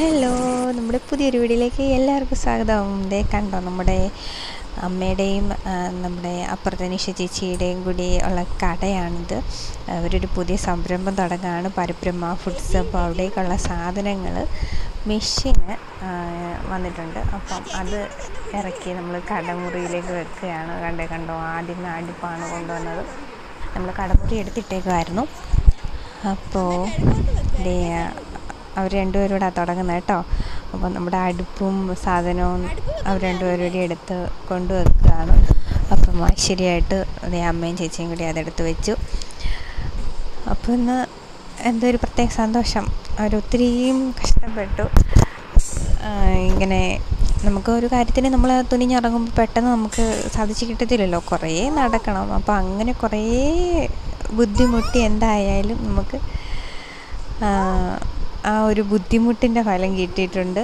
Hello നമ്മുടെ പുതിയൊരു വീഡിയോയിലേക്ക് എല്ലാവർക്കും സ്വാഗതം. ദേ കണ്ടോ നമ്മുടെ അമ്മയുടെയും നമ്മുടെ അപ്പുറത്തെ നിഷ ചേച്ചിയുടെയും കൂടി ഉള്ള കടയാണിത്. അവരൊരു പുതിയ സംരംഭം തുടങ്ങുകയാണ് പരബ്രഹ്മ ഫുഡ്സ് അപ്പോൾ അവിടേക്കുള്ള സാധനങ്ങൾ മെഷീന് വന്നിട്ടുണ്ട്. അപ്പം അത് ഇറക്കി നമ്മൾ കടമുറിയിലേക്ക് വെക്കുകയാണ്. കണ്ടേ കണ്ടോ ആദ്യം അടുപ്പാണ് കൊണ്ടുവന്നത്. നമ്മൾ കടമുറി എടുത്തിട്ടേക്കുമായിരുന്നു അപ്പോൾ അവർ രണ്ടുപേരും കൂടെ തുടങ്ങുന്നത് കേട്ടോ. അപ്പോൾ നമ്മുടെ അടുപ്പും സാധനവും അവർ രണ്ടുപേരും കൂടി എടുത്ത് കൊണ്ടുവെക്കുകയാണ് അപ്പം ശരിയായിട്ട് അതേ അമ്മയും ചേച്ചിയും കൂടി അതെടുത്ത് വെച്ചു. അപ്പോൾ ഇന്ന് എന്തോ ഒരു പ്രത്യേക സന്തോഷം. അവരൊത്തിരിയും കഷ്ടപ്പെട്ടു. ഇങ്ങനെ നമുക്ക് ഒരു കാര്യത്തിന് നമ്മൾ തുനിഞ്ഞിറങ്ങുമ്പോൾ പെട്ടെന്ന് നമുക്ക് സാധിച്ചു കിട്ടത്തില്ലല്ലോ. കുറേ നടക്കണം. അപ്പോൾ അങ്ങനെ കുറേ ബുദ്ധിമുട്ടി എന്തായാലും നമുക്ക് ആ, ഒരു ബുദ്ധിമുട്ടിന്റെ ഫലം കിട്ടിയിട്ടുണ്ട്.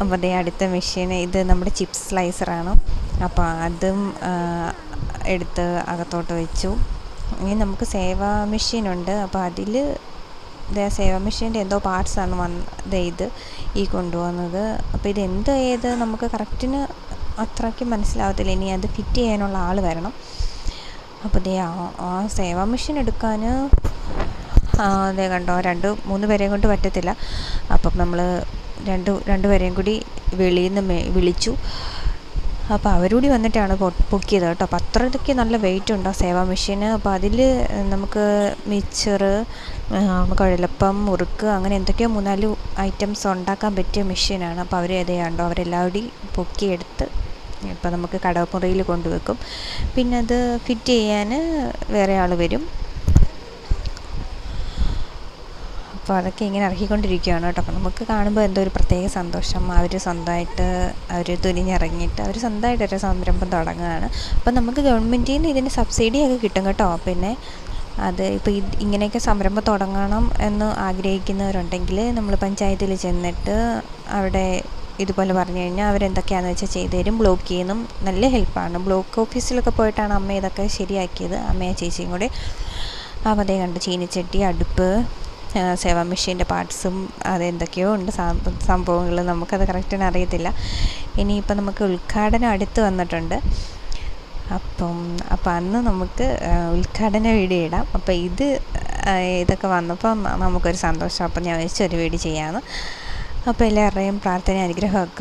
അപ്പോൾ അതേ അടുത്ത മെഷീൻ ഇത് നമ്മുടെ ചിപ്സ് സ്ലൈസറാണ് അപ്പോൾ അതും എടുത്ത് അകത്തോട്ട് വെച്ചു. ഇനി നമുക്ക് സേവാ മെഷീനുണ്ട് അപ്പോൾ അതിൽ ഇതേ സേവാ മെഷീന്റെ എന്തോ പാർട്സാണ് വന്നത് ഇത് ഈ കൊണ്ടുവന്നത്. അപ്പോൾ ഇത് എന്ത് ഏത് നമുക്ക് കറക്റ്റിന് അത്രയ്ക്ക് മനസ്സിലാവത്തില്ല. ഇനി അത് ഫിറ്റ് ചെയ്യാനുള്ള ആൾ വരണം. അപ്പോൾ ആ ആ സേവാ മെഷീൻ എടുക്കാൻ അതേ കണ്ടോ. രണ്ട് മൂന്ന് പേരെയും കൊണ്ട് പറ്റത്തില്ല. അപ്പം നമ്മൾ രണ്ട് രണ്ട് പേരെയും കൂടി വെളിയിൽ നിന്ന് വിളിച്ചു. അപ്പോൾ അവരൂടി വന്നിട്ടാണ് പൊക്കിയത് കേട്ടോ. അപ്പോൾ അത്രയ്ക്ക് നല്ല വെയിറ്റ് ഉണ്ടോ സേവാ മെഷീന്? അപ്പോൾ അതിൽ നമുക്ക് മിച്ചർ കുഴലപ്പം മുറുക്ക് അങ്ങനെ എന്തൊക്കെയോ മൂന്നാൽ ഐറ്റംസ് ഉണ്ടാക്കാൻ പറ്റിയ മെഷീനാണ്. അപ്പോൾ അവർ ഏതെയാണ്ടോ അവരെല്ലാവരും പൊക്കിയെടുത്ത് ഇപ്പോൾ നമുക്ക് കടമുറിയിൽ കൊണ്ടുവെക്കും. പിന്നെ അത് ഫിറ്റ് ചെയ്യാൻ വേറെ ആൾ വരും. അപ്പോൾ അതൊക്കെ ഇങ്ങനെ ഇറക്കിക്കൊണ്ടിരിക്കുകയാണ് കേട്ടോ. അപ്പോൾ നമുക്ക് കാണുമ്പോൾ എന്തോ ഒരു പ്രത്യേക സന്തോഷം അവർ സ്വന്തമായിട്ട് അവർ തുനിഞ്ഞിറങ്ങിയിട്ട് അവർ സ്വന്തമായിട്ട് ഒരു സംരംഭം തുടങ്ങുകയാണ്. അപ്പോൾ നമുക്ക് ഗവൺമെന്റിൽ നിന്ന് ഇതിന് സബ്സിഡിയൊക്കെ കിട്ടും കേട്ടോ. പിന്നെ അത് ഇപ്പോൾ ഇങ്ങനെയൊക്കെ സംരംഭം തുടങ്ങണം എന്ന് ആഗ്രഹിക്കുന്നവരുണ്ടെങ്കിൽ നമ്മൾ പഞ്ചായത്തിൽ ചെന്നിട്ട് അവിടെ ഇതുപോലെ പറഞ്ഞു കഴിഞ്ഞാൽ അവരെന്തൊക്കെയാണെന്ന് വെച്ചാൽ ചെയ്തു തരും. ബ്ലോക്ക് ചെയ്യുന്നതും നല്ല ഹെൽപ്പാണ്. ബ്ലോക്ക് ഓഫീസിലൊക്കെ പോയിട്ടാണ് അമ്മ ഇതൊക്കെ ശരിയാക്കിയത്. അമ്മയെ ചേച്ചിയും കൂടെ അതേ കണ്ട് ചീനിച്ചട്ടി അടുപ്പ് സേവാ മെഷീന്റെ പാർട്സും അതെന്തൊക്കെയോ ഉണ്ട്. സംഭവങ്ങൾ നമുക്കത് കറക്റ്റിന് അറിയത്തില്ല. ഇനിയിപ്പോൾ നമുക്ക് ഉദ്ഘാടനം അടുത്ത് വന്നിട്ടുണ്ട്. അപ്പം അപ്പം അന്ന് നമുക്ക് ഉദ്ഘാടന വീഡിയോ ഇടാം. അപ്പോൾ ഇത് ഇതൊക്കെ വന്നപ്പം നമുക്കൊരു സന്തോഷം. അപ്പം ഞാൻ വെച്ചൊരു വീഡിയോ ചെയ്യാമെന്ന് അപ്പോൾ എല്ലാവരുടെയും പ്രാർത്ഥന അനുഗ്രഹമൊക്കെ